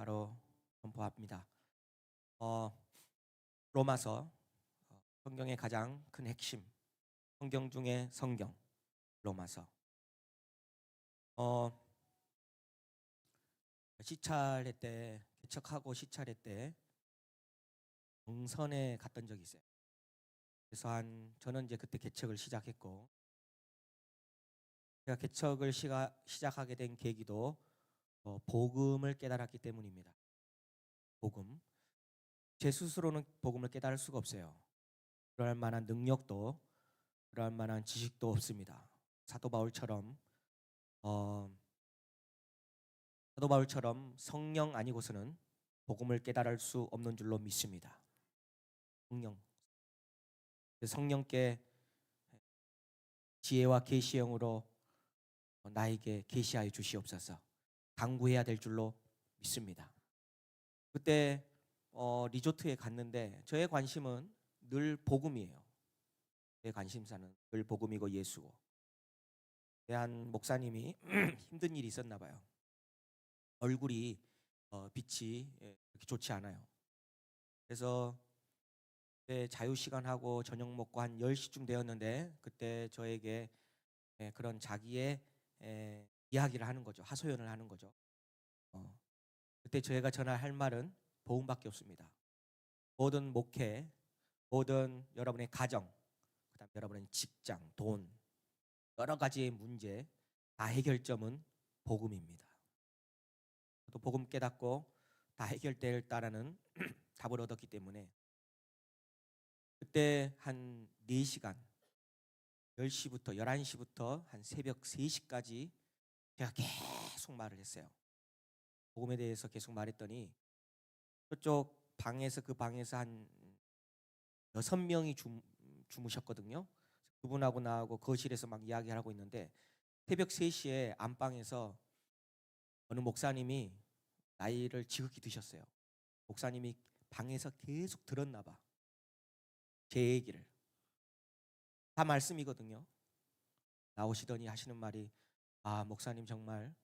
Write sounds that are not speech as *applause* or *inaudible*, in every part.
바로 선포합니다. 어, 로마서 어, 성경의 가장 큰 핵심 성경 중에 성경 로마서 어, 시찰회 때 개척하고 시찰회 때 정선에 갔던 적이 있어요. 그래서 한 저는 이제 그때 개척을 시작했고 제가 개척을 시가, 시작하게 된 계기도 어, 복음을 깨달았기 때문입니다. 복음. 제 스스로는 복음을 깨달을 수가 없어요. 그럴 만한 능력도 그럴 만한 지식도 없습니다. 사도 바울처럼 어, 사도 바울처럼 성령 아니고서는 복음을 깨달을 수 없는 줄로 믿습니다. 성령. 성령께 지혜와 계시형으로 나에게 계시하여 주시옵소서. 강구해야 될 줄로 믿습니다. 그때 어, 리조트에 갔는데 저의 관심은 늘 복음이에요. 제 관심사는 늘 복음이고 예수고. 한 목사님이 *clears throat* 힘든 일이 있었나 봐요. 얼굴이 어, 빛이 예, 그렇게 좋지 않아요. 그래서 그때 자유 시간하고 저녁 먹고 한 10시쯤 되었는데 그때 저에게 예, 그런 자기의 에, 이야기를 하는 거죠. 하소연을 하는 거죠. 어, 그때 저희가 전할 말은 복음밖에 없습니다. 모든 목회, 모든 여러분의 가정, 그다음 여러분의 직장, 돈, 여러 가지의 문제 다 해결점은 복음입니다. 또 복음 깨닫고 다 해결될다라는 *clears throat* 답을 얻었기 때문에 그때 한 4시간 10시부터 11시부터 한 새벽 3시까지 제가 계속 말을 했어요. 복음에 대해서 계속 말했더니 저쪽 방에서 그 방에서 한 여섯 명이 주, 주무셨거든요. 그분하고 나하고 거실에서 막 이야기를 하고 있는데 새벽 3시에 안방에서 어느 목사님이 나이를 지극히 드셨어요. 목사님이 방에서 계속 들었나 봐. 제 얘기를. 다 말씀이거든요. 나오시더니 하시는 말이 아 목사님 정말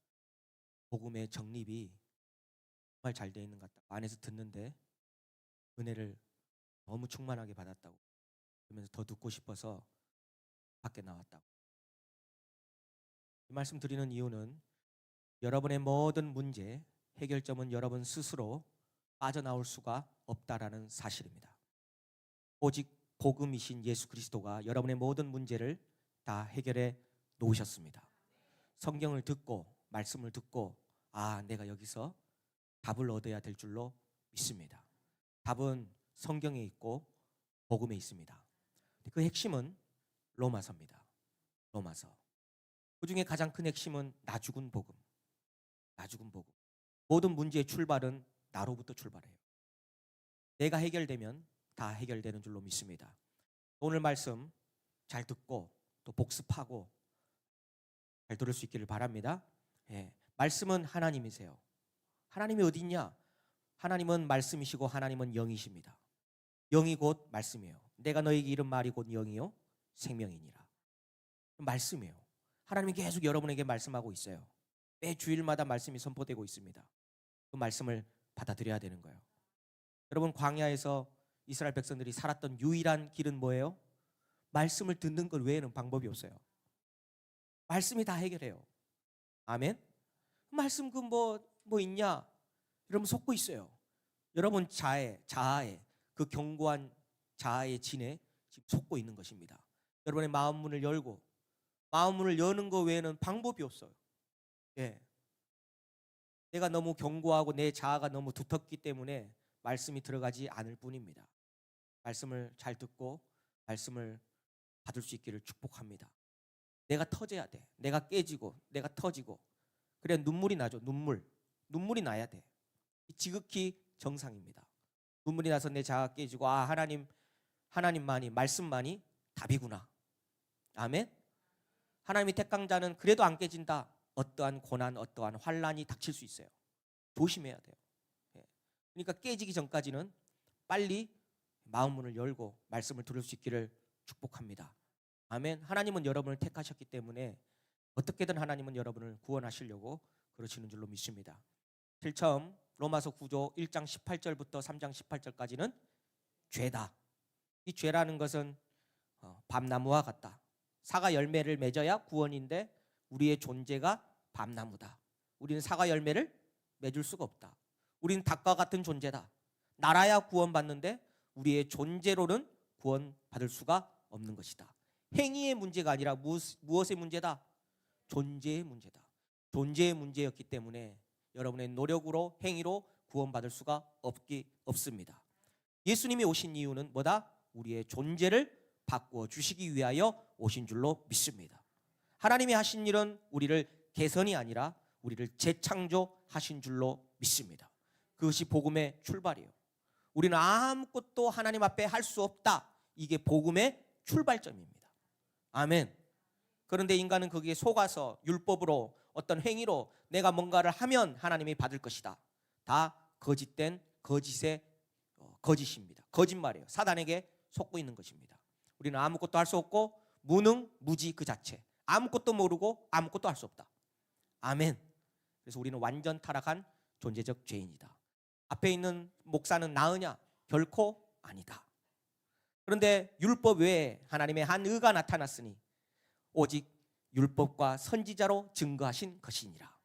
복음의 정립이 정말 잘 돼 있는 것 같다. 안에서 듣는데 은혜를 너무 충만하게 받았다고. 그러면서 더 듣고 싶어서 밖에 나왔다고. 이 말씀 드리는 이유는 여러분의 모든 문제 해결점은 여러분 스스로 빠져나올 수가 없다라는 사실입니다. 오직 복음이신 예수 그리스도가 여러분의 모든 문제를 다 해결해 놓으셨습니다. 성경을 듣고 말씀을 듣고 아, 내가 여기서 답을 얻어야 될 줄로 믿습니다. 답은 성경에 있고 복음에 있습니다. 그 핵심은 로마서입니다. 로마서. 그 중에 가장 큰 핵심은 나 죽은 복음. 나 죽은 복음. 모든 문제의 출발은 나로부터 출발해요. 내가 해결되면 다 해결되는 줄로 믿습니다. 오늘 말씀 잘 듣고 또 복습하고 잘 들을 수 있기를 바랍니다. 예, 말씀은 하나님이세요. 하나님이 어디 있냐? 하나님은 말씀이시고 하나님은 영이십니다. 영이 곧 말씀이에요. 내가 너에게 이른 말이 곧 영이요 생명이니라. 말씀이에요. 하나님이 계속 여러분에게 말씀하고 있어요. 매 주일마다 말씀이 선포되고 있습니다. 그 말씀을 받아들여야 되는 거예요. 여러분 광야에서 이스라엘 백성들이 살았던 유일한 길은 뭐예요? 말씀을 듣는 것 외에는 방법이 없어요. 말씀이 다 해결해요. 아멘. 말씀 그뭐뭐 있냐? 여러분 속고 있어요. 여러분 자에 자아에 그 견고한 자아의 진에 지금 속고 있는 것입니다. 여러분의 마음 문을 열고 마음 문을 여는 것 외에는 방법이 없어요. 예. 내가 너무 견고하고 내 자아가 너무 두텁기 때문에 말씀이 들어가지 않을 뿐입니다. 말씀을 잘 듣고 말씀을 받을 수 있기를 축복합니다. 내가 터져야 돼. 내가 깨지고 내가 터지고 그래 눈물이 나죠. 눈물. 눈물이 나야 돼. 지극히 정상입니다. 눈물이 나서 내 자아가 깨지고 아 하나님 하나님만이 말씀만이 답이구나. 아멘. 하나님이 택한 자는 그래도 안 깨진다. 어떠한 고난, 어떠한 환란이 닥칠 수 있어요. 조심해야 돼요. 예. 그러니까 깨지기 전까지는 빨리 마음 문을 열고 말씀을 들을 수 있기를 축복합니다. 아멘. 하나님은 여러분을 택하셨기 때문에 어떻게든 하나님은 여러분을 구원하시려고 그러시는 줄로 믿습니다. 제일 처음 로마서 9조 1장 18절부터 3장 18절까지는 죄다. 이 죄라는 것은 어, 밤나무와 같다. 사과 열매를 맺어야 구원인데 우리의 존재가 밤나무다. 우리는 사과 열매를 맺을 수가 없다. 우리는 닭과 같은 존재다. 날아야 구원받는데 우리의 존재로는 구원받을 수가 없는 것이다. 행위의 문제가 아니라 무엇- 무엇의 문제다? 존재의 문제다. 존재의 문제였기 때문에 여러분의 노력으로 행위로 구원받을 수가 없기 없습니다. 예수님이 오신 이유는 뭐다? 우리의 존재를 바꾸어 주시기 위하여 오신 줄로 믿습니다. 하나님이 하신 일은 우리를 개선이 아니라 우리를 재창조하신 줄로 믿습니다. 그것이 복음의 출발이에요. 우리는 아무것도 하나님 앞에 할 수 없다. 이게 복음의 출발점입니다. 아멘. 그런데 인간은 거기에 속아서 율법으로 어떤 행위로 내가 뭔가를 하면 하나님이 받을 것이다. 다 거짓된 거짓의 어, 거짓입니다. 거짓말이에요. 사단에게 속고 있는 것입니다. 우리는 아무것도 할 수 없고 무능 무지 그 자체. 아무것도 모르고 아무것도 할 수 없다. 아멘. 그래서 우리는 완전 타락한 존재적 죄인이다. 앞에 있는 목사는 나으냐? 결코 아니다. 그런데 율법 외에 하나님의 한 의가 나타났으니 오직 율법과 선지자로 증거하신 것이니라.